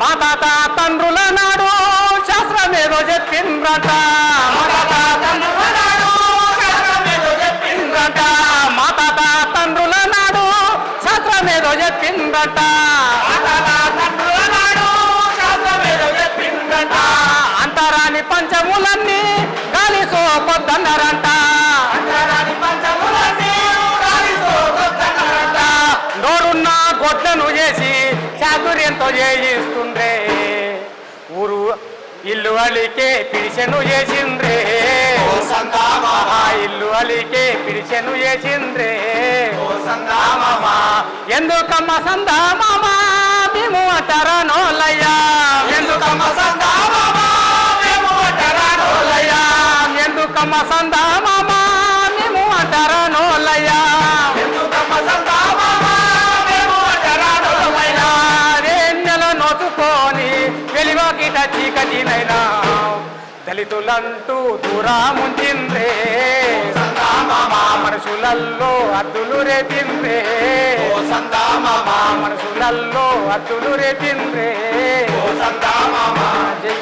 మా తాత తండ్రుల నాడు శాస్త్రమేదో చెప్పిండ్రట. మా తాత తండ్రుల నాడు శాస్త్రం ఏదో చెప్పిందట మా తాత తండ్రుల నాడు అంతరాని పంచములన్నీ అంతరాని పంచములన్నీ గాలి నోరున్న గొడ్లను చేసి చాతుర్యంతో చేయిస్తుండ్రే. ఊరు ఇల్లు అలికే పిడిచెను చేసిండ్రే. ఇల్లు అలికే పిడిచెను చేసిండ్రే. ఎందుకమ్మ సందామామ మేము? అంటారా నోలయ్యా ఎందుకమ్మ సందామామ మేము? అంటారా నోలయ్యా ఎందుకమ్మ సందామామ వెలివాకిట చీకటినైనా. దళితులంటూ దూరాముంచిందే. సందామామ మనసులల్లో అద్దులు రేపిందే. మనసులల్లో అద్దులు రేపిందే. ఓ సందామామ జై